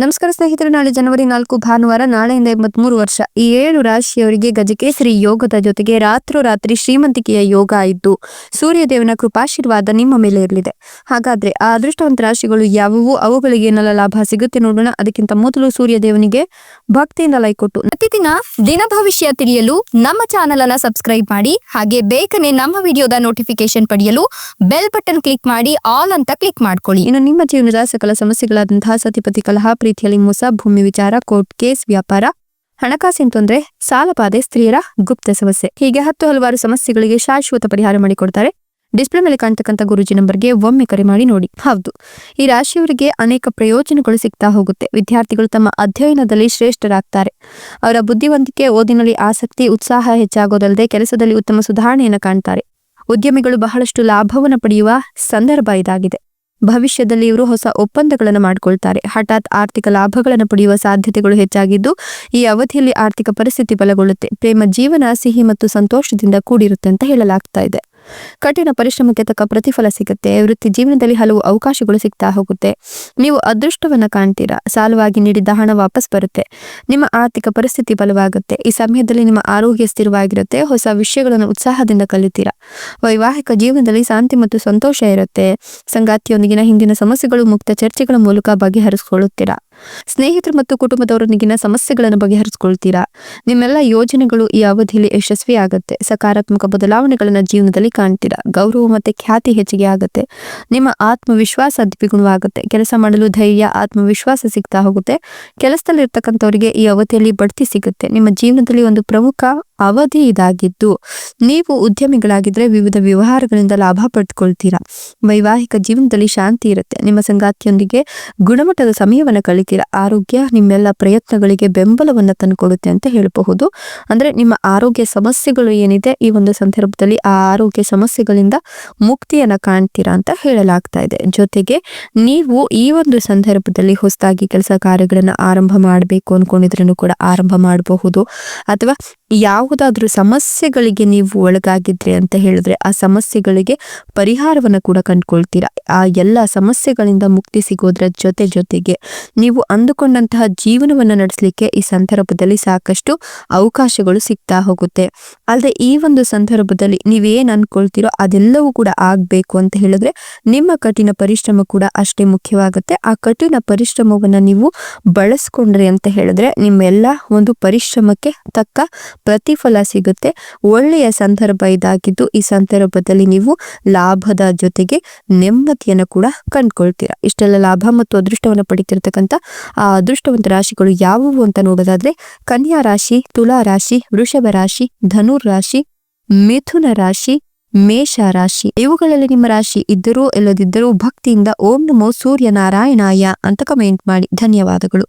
ನಮಸ್ಕಾರ ಸ್ನೇಹಿತರೆ ನಾಳೆ ಜನವರಿ ನಾಲ್ಕು ಭಾನುವಾರ ನಾಳೆಯಿಂದ ಎಂಬತ್ಮೂರು ವರ್ಷ. ಈ ಏಳು ರಾಶಿಯವರಿಗೆ ಗಜಕೇಸರಿ ಯೋಗದ ಜೊತೆಗೆ ರಾತ್ರೋರಾತ್ರಿ ಶ್ರೀಮಂತಿಕೆಯ ಯೋಗ ಇದ್ದು ಸೂರ್ಯದೇವನ ಕೃಪಾಶೀರ್ವಾದ ನಿಮ್ಮ ಮೇಲೆ ಇರಲಿದೆ. ಹಾಗಾದ್ರೆ ಆ ಅದೃಷ್ಟವಂತ ರಾಶಿಗಳು ಯಾವುವು? ಅವುಗಳಿಗೆ ಏನೆಲ್ಲ ಲಾಭ ಸಿಗುತ್ತೆ ನೋಡೋಣ. ಅದಕ್ಕಿಂತ ಮೊದಲು ಸೂರ್ಯದೇವನಿಗೆ ಭಕ್ತಿಯಿಂದ ಲೈಕ್ ಕೊಟ್ಟು. ಪ್ರತಿದಿನ ದಿನ ಭವಿಷ್ಯ ತಿಳಿಯಲು ನಮ್ಮ ಚಾನೆಲ್ ಅನ್ನ ಸಬ್ಸ್ಕ್ರೈಬ್ ಮಾಡಿ ಹಾಗೆ ಬೇಕನೆ ನಮ್ಮ ವಿಡಿಯೋದ ನೋಟಿಫಿಕೇಶನ್ ಪಡೆಯಲು ಬೆಲ್ ಬಟನ್ ಕ್ಲಿಕ್ ಮಾಡಿ ಆಲ್ ಅಂತ ಕ್ಲಿಕ್ ಮಾಡ್ಕೊಳ್ಳಿ. ಇನ್ನು ನಿಮ್ಮ ಜೀವನದ ಸಕಲ ಸಮಸ್ಯೆಗಳಾದಂತಹ ಸತಿಪತಿ ಕಲಹ ಪ್ರೀತಿಯಲ್ಲಿ ಮೋಸ, ಭೂಮಿ ವಿಚಾರ, ಕೋರ್ಟ್ ಕೇಸ್, ವ್ಯಾಪಾರ, ಹಣಕಾಸಿನ ತೊಂದರೆ ಸಾಲಬಾಧೆ ಸ್ತ್ರೀಯರ ಗುಪ್ತ ಸಮಸ್ಯೆ. ಹೀಗೆ ಹತ್ತು ಹಲವಾರು ಸಮಸ್ಯೆಗಳಿಗೆ ಶಾಶ್ವತ ಪರಿಹಾರ ಮಾಡಿಕೊಡ್ತಾರೆ. ಡಿಸ್ಪ್ಲೇ ಮೇಲೆ ಕಾಣ್ತಕ್ಕಂಥ ಗುರುಜಿ ನಂಬರ್ಗೆ ಒಮ್ಮೆ ಕರೆ ಮಾಡಿ ನೋಡಿ. ಹೌದು, ಈ ರಾಶಿಯವರಿಗೆ ಅನೇಕ ಪ್ರಯೋಜನಗಳು ಸಿಗ್ತಾ ಹೋಗುತ್ತೆ. ವಿದ್ಯಾರ್ಥಿಗಳು ತಮ್ಮ ಅಧ್ಯಯನದಲ್ಲಿ ಶ್ರೇಷ್ಠರಾಗ್ತಾರೆ. ಅವರ ಬುದ್ಧಿವಂತಿಕೆ, ಓದಿನಲ್ಲಿ ಆಸಕ್ತಿ, ಉತ್ಸಾಹ ಹೆಚ್ಚಾಗೋದಲ್ಲದೆ ಕೆಲಸದಲ್ಲಿ ಉತ್ತಮ ಸುಧಾರಣೆಯನ್ನು ಕಾಣ್ತಾರೆ. ಉದ್ಯಮಿಗಳು ಬಹಳಷ್ಟು ಲಾಭವನ್ನು ಪಡೆಯುವ ಸಂದರ್ಭ ಇದಾಗಿದೆ. ಭವಿಷ್ಯದಲ್ಲಿ ಇವರು ಹೊಸ ಒಪ್ಪಂದಗಳನ್ನು ಮಾಡಿಕೊಳ್ತಾರೆ. ಹಠಾತ್ ಆರ್ಥಿಕ ಲಾಭಗಳನ್ನು ಪಡೆಯುವ ಸಾಧ್ಯತೆಗಳು ಹೆಚ್ಚಾಗಿದ್ದು, ಈ ಅವಧಿಯಲ್ಲಿ ಆರ್ಥಿಕ ಪರಿಸ್ಥಿತಿ ಬಲಗೊಳ್ಳುತ್ತೆ. ಪ್ರೇಮ, ಜೀವನ, ಸಿಹಿ ಮತ್ತು ಸಂತೋಷದಿಂದ ಕೂಡಿರುತ್ತೆ ಅಂತ ಹೇಳಲಾಗ್ತಾ ಇದೆ. ಕಠಿಣ ಪರಿಶ್ರಮಕ್ಕೆ ತಕ್ಕ ಪ್ರತಿಫಲ ಸಿಗುತ್ತೆ. ವೃತ್ತಿ ಜೀವನದಲ್ಲಿ ಹಲವು ಅವಕಾಶಗಳು ಸಿಗ್ತಾ ಹೋಗುತ್ತೆ. ನೀವು ಅದೃಷ್ಟವನ್ನ ಕಾಣ್ತೀರಾ? ಸಾಲವಾಗಿ ನೀಡಿದ್ದ ಹಣ ವಾಪಸ್ ಬರುತ್ತೆ. ನಿಮ್ಮ ಆರ್ಥಿಕ ಪರಿಸ್ಥಿತಿ ಬಲವಾಗುತ್ತೆ. ಈ ಸಮಯದಲ್ಲಿ ನಿಮ್ಮ ಆರೋಗ್ಯ ಸ್ಥಿರವಾಗಿರುತ್ತೆ. ಹೊಸ ವಿಷಯಗಳನ್ನು ಉತ್ಸಾಹದಿಂದ ಕಲಿತೀರಾ? ವೈವಾಹಿಕ ಜೀವನದಲ್ಲಿ ಶಾಂತಿ ಮತ್ತು ಸಂತೋಷ ಇರುತ್ತೆ. ಸಂಗಾತಿಯೊಂದಿಗಿನ ಹಿಂದಿನ ಸಮಸ್ಯೆಗಳು, ಮುಕ್ತ ಚರ್ಚೆಗಳ ಮೂಲಕ ಬಗೆಹರಿಸಿಕೊಳ್ಳುತ್ತೀರಾ? ಸ್ನೇಹಿತರು ಮತ್ತು ಕುಟುಂಬದವರೊಂದಿಗಿನ ಸಮಸ್ಯೆಗಳನ್ನು ಬಗೆಹರಿಸಿಕೊಳ್ತೀರಾ? ನಿಮ್ಮೆಲ್ಲ ಯೋಜನೆಗಳು ಈ ಅವಧಿಯಲ್ಲಿ ಯಶಸ್ವಿ ಆಗುತ್ತೆ. ಸಕಾರಾತ್ಮಕ ಬದಲಾವಣೆಗಳನ್ನು ಜೀವನದಲ್ಲಿ ಕಾಣ್ತೀರಾ? ಗೌರವ ಮತ್ತೆ ಖ್ಯಾತಿ ಹೆಚ್ಚಿಗೆ ಆಗುತ್ತೆ. ನಿಮ್ಮ ಆತ್ಮವಿಶ್ವಾಸ ದ್ವಿಗುಣವಾಗುತ್ತೆ. ಕೆಲಸ ಮಾಡಲು ಧೈರ್ಯ, ಆತ್ಮವಿಶ್ವಾಸ ಸಿಗ್ತಾ ಹೋಗುತ್ತೆ. ಕೆಲಸದಲ್ಲಿ ಇರ್ತಕ್ಕಂಥವರಿಗೆ ಈ ಅವಧಿಯಲ್ಲಿ ಬಡ್ತಿ ಸಿಗುತ್ತೆ. ನಿಮ್ಮ ಜೀವನದಲ್ಲಿ ಒಂದು ಪ್ರಮುಖ ಅವಧಿ ಇದಾಗಿದ್ದು, ನೀವು ಉದ್ಯಮಿಗಳಾಗಿದ್ರೆ ವಿವಿಧ ವ್ಯವಹಾರಗಳಿಂದ ಲಾಭ ಪಡೆದುಕೊಳ್ತೀರಾ ವೈವಾಹಿಕ ಜೀವನದಲ್ಲಿ ಶಾಂತಿ ಇರುತ್ತೆ. ನಿಮ್ಮ ಸಂಗಾತಿಯೊಂದಿಗೆ ಗುಣಮಟ್ಟದ ಸಮಯವನ್ನು ಕಳಿತೀರಾ? ಆರೋಗ್ಯ ನಿಮ್ಮೆಲ್ಲ ಪ್ರಯತ್ನಗಳಿಗೆ ಬೆಂಬಲವನ್ನು ತಂದುಕೊಡುತ್ತೆ ಅಂತ ಹೇಳಬಹುದು. ಅಂದ್ರೆ ನಿಮ್ಮ ಆರೋಗ್ಯ ಸಮಸ್ಯೆಗಳು ಏನಿದೆ, ಈ ಒಂದು ಸಂದರ್ಭದಲ್ಲಿ ಆ ಆರೋಗ್ಯ ಸಮಸ್ಯೆಗಳಿಂದ ಮುಕ್ತಿಯನ್ನ ಕಾಣ್ತೀರಾ ಅಂತ ಹೇಳಲಾಗ್ತಾ ಇದೆ. ಜೊತೆಗೆ ನೀವು ಈ ಒಂದು ಸಂದರ್ಭದಲ್ಲಿ ಹೊಸದಾಗಿ ಕೆಲಸ ಕಾರ್ಯಗಳನ್ನು ಆರಂಭ ಮಾಡಬೇಕು ಅನ್ಕೊಂಡಿದ್ರೂ ಕೂಡ ಆರಂಭ ಮಾಡಬಹುದು. ಅಥವಾ ಯಾವುದಾದ್ರೂ ಸಮಸ್ಯೆಗಳಿಗೆ ನೀವು ಒಳಗಾಗಿದ್ರೆ ಅಂತ ಹೇಳಿದ್ರೆ ಆ ಸಮಸ್ಯೆಗಳಿಗೆ ಪರಿಹಾರವನ್ನು ಕೂಡ ಕಂಡುಕೊಳ್ತೀರಾ? ಆ ಎಲ್ಲ ಸಮಸ್ಯೆಗಳಿಂದ ಮುಕ್ತಿ ಸಿಗೋದ್ರ ಜೊತೆ ಜೊತೆಗೆ ನೀವು ಅಂದುಕೊಂಡಂತಹ ಜೀವನವನ್ನು ನಡೆಸಲಿಕ್ಕೆ ಈ ಸಂದರ್ಭದಲ್ಲಿ ಸಾಕಷ್ಟು ಅವಕಾಶಗಳು ಸಿಗ್ತಾ ಹೋಗುತ್ತೆ. ಅಲ್ಲದೆ ಈ ಒಂದು ಸಂದರ್ಭದಲ್ಲಿ ನೀವೇನ್ ಅನ್ಕೊಳ್ತೀರೋ ಅದೆಲ್ಲವೂ ಕೂಡ ಆಗಬೇಕು ಅಂತ ಹೇಳಿದ್ರೆ ನಿಮ್ಮ ಕಠಿಣ ಪರಿಶ್ರಮ ಕೂಡ ಅಷ್ಟೇ ಮುಖ್ಯವಾಗುತ್ತೆ. ಆ ಕಠಿಣ ಪರಿಶ್ರಮವನ್ನ ನೀವು ಬಳಸ್ಕೊಂಡ್ರಿ ಅಂತ ಹೇಳಿದ್ರೆ ನಿಮ್ಮೆಲ್ಲ ಒಂದು ಪರಿಶ್ರಮಕ್ಕೆ ತಕ್ಕ ಪ್ರತಿಫಲ ಸಿಗುತ್ತೆ. ಒಳ್ಳೆಯ ಸಂದರ್ಭ ಇದಾಗಿದ್ದು, ಈ ಸಂದರ್ಭದಲ್ಲಿ ನೀವು ಲಾಭದ ಜೊತೆಗೆ ನೆಮ್ಮದಿಯನ್ನು ಕೂಡ ಕಂಡ್ಕೊಳ್ತೀರಾ. ಇಷ್ಟೆಲ್ಲ ಲಾಭ ಮತ್ತು ಅದೃಷ್ಟವನ್ನು ಪಡಿತಿರ್ತಕ್ಕಂಥ, ಆ ಅದೃಷ್ಟವಂತ ರಾಶಿಗಳು ಯಾವುವು ಅಂತ ನೋಡೋದಾದ್ರೆ, ಕನ್ಯಾ ರಾಶಿ, ತುಲಾ ರಾಶಿ, ವೃಷಭ ರಾಶಿ, ಧನುರ್ ರಾಶಿ, ಮಿಥುನ ರಾಶಿ, ಮೇಷ ರಾಶಿ. ಇವುಗಳಲ್ಲಿ ನಿಮ್ಮ ರಾಶಿ ಇದ್ದರೂ, ಇಲ್ಲದಿದ್ದರೂ ಭಕ್ತಿಯಿಂದ ಓಂ ನಮೋ ಸೂರ್ಯ ನಾರಾಯಣಾಯ ಅಂತ ಕಮೆಂಟ್ ಮಾಡಿ. ಧನ್ಯವಾದಗಳು.